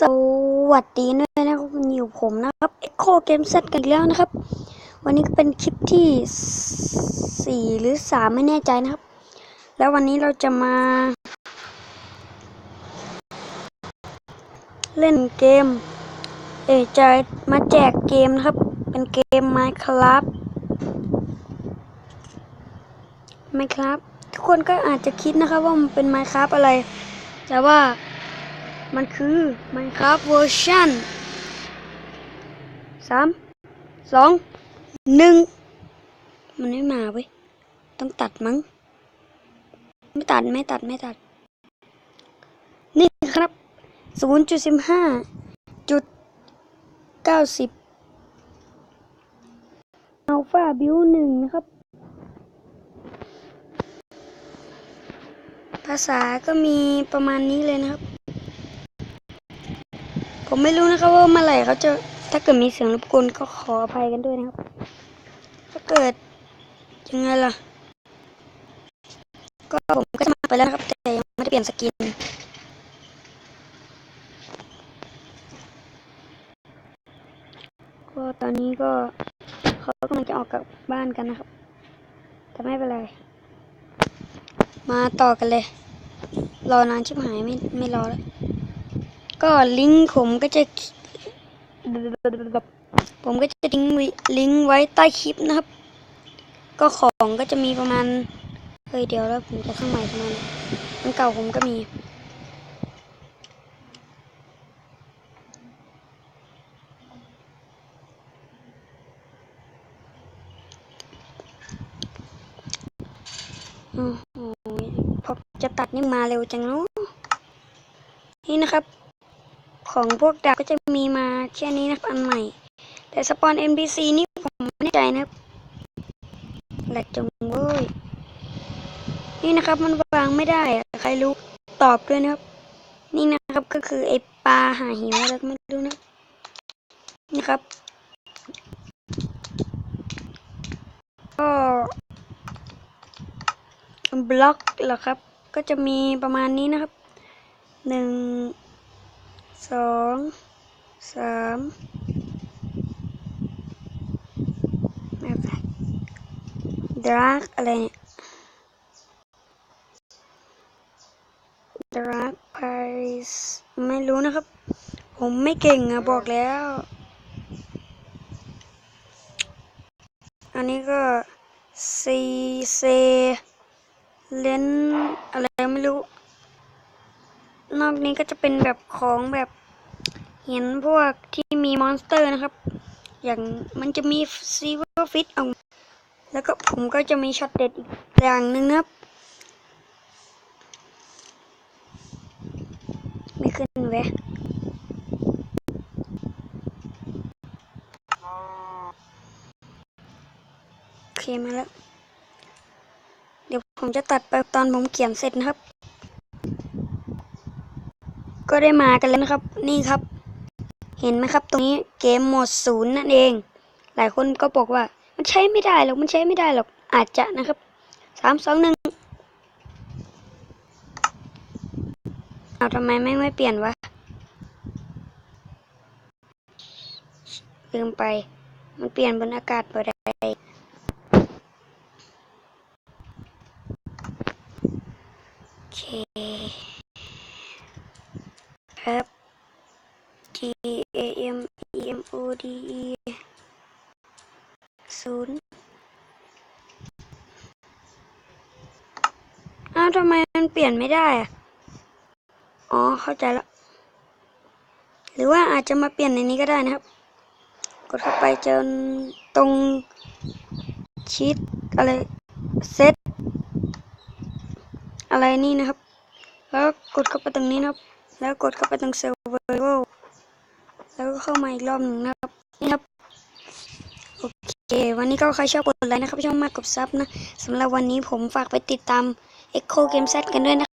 สวัสดีด้วยนะครับอยู่ผมนะครับ Echo Game Set กันอีกแล้วนะครับ วันนี้ก็เป็นคลิปที่สี่หรือสามไม่แน่ใจนะครับ แล้ววันนี้เราจะมา เล่นเกม เอยจะมาแจกเกมนะครับ เป็นเกม Minecraft Minecraft ทุกคนก็อาจจะคิดนะครับว่ามันเป็น Minecraft อะไร แต่ว่า มันคือ Minecraft เวอร์ชันสามสองหนึ่งมันไม่มาเว้ย ต้องตัดมั้ง ไม่ตัดไม่ตัดไม่ตัด นี่ครับศูนย์จุดสิบห้าจุดเก้าสิบอัลฟาบิวหนึ่งนะครับ ภาษาก็มีประมาณนี้เลยนะครับ ผมไม่รู้นะครับว่าเมื่อไหร่เขาจะถ้าเกิดมีเสียงรบกวนก็ขออภัยกันด้วยนะครับ ถ้าเกิดยังไงล่ะ ก็ผมก็จะมาไปแล้วนะครับ แต่ยังไม่ได้เปลี่ยนสกิน ก็ตอนนี้ก็เขากำลังจะออกกลับบ้านกันนะครับ แต่ไม่เป็นไร มาต่อกันเลย รอนานชิบหายไม่ไม่รอแล้ว ก็ลิงก์ผมก็จะ ผมก็จะทิ้งลิงก์ไว้ใต้คลิปนะครับ ก็ของก็จะมีประมาณ เฮ้ยเดี๋ยวแล้วผมจะข้างใหม่ทำไมเนี่ยอันเก่าผมก็มีอ้โหพอจะตัดนี่มาเร็วจังเนาะนี่นะครับ ของพวกดาบก็จะมีมาแค่นี้นะครับอันใหม่ แต่สปอน NPC นี่ผมไม่แน่ใจนะครับแหลกจังเว้ยนี่นะครับมันวางไม่ได้ใครรู้ตอบด้วยนะครับ นี่นะครับก็คือไอปลาหาหิวอะไรก็ไม่รู้นะนี่ครับก็บล็อกเหรอครับ ก็จะมีประมาณนี้นะครับหนึ่ง สองสามไม่เป็นดรักอะไรเนี่ยดรักไพส์ไม่รู้นะครับ ผมไม่เก่งอะบอกแล้ว อันนี้ก็ซีเซเลนอะไรไม่รู้ นอกนี้ก็จะเป็นแบบของแบบเห็นพวกที่มีมอนสเตอร์นะครับ อย่างมันจะมีซีเวอร์ฟิตออกมาแล้วก็ผมก็จะมีช็อตเด็ดอีกอย่างหนึ่งนะครับไม่ขึ้นเว้ยโอเคมาแล้ว เดี๋ยวผมจะตัดไปตอนผมเขียนเสร็จนะครับ ได้มากันแล้วนะครับ นี่ครับ เห็นไหมครับ ตรงนี้เกมหมดศูนย์นั่นเอง หลายคนก็บอกว่า มันใช้ไม่ได้หรอกมันใช้ไม่ได้หรอกอาจจะนะครับสามสองหนึ่งเอาทำไมไม่ไม่เปลี่ยนวะลืมไป มันเปลี่ยนบนอากาศบ่ได้โอเค ครับ G A M E M O D E ศูนย์อ้าวทำไมมันเปลี่ยนไม่ได้อะอ๋อ เข้าใจแล้ว หรือว่าอาจจะมาเปลี่ยนในนี้ก็ได้นะครับ กดเข้าไปจนตรงชีตอะไร เซตอะไรนี่นะครับ แล้วกดเข้าไปตรงนี้นะครับ แล้วกดเข้าไปตรงเซิร์ฟเวอร์แล้วก็เข้ามาอีกรอบหนึ่งนะครับนี่ครับโอเค วันนี้ก็ใครชอบกดไลค์นะครับช่องมากกดซับนะสำหรับวันนี้ผมฝากไปติดตาม Echo Game Set กันด้วยนะ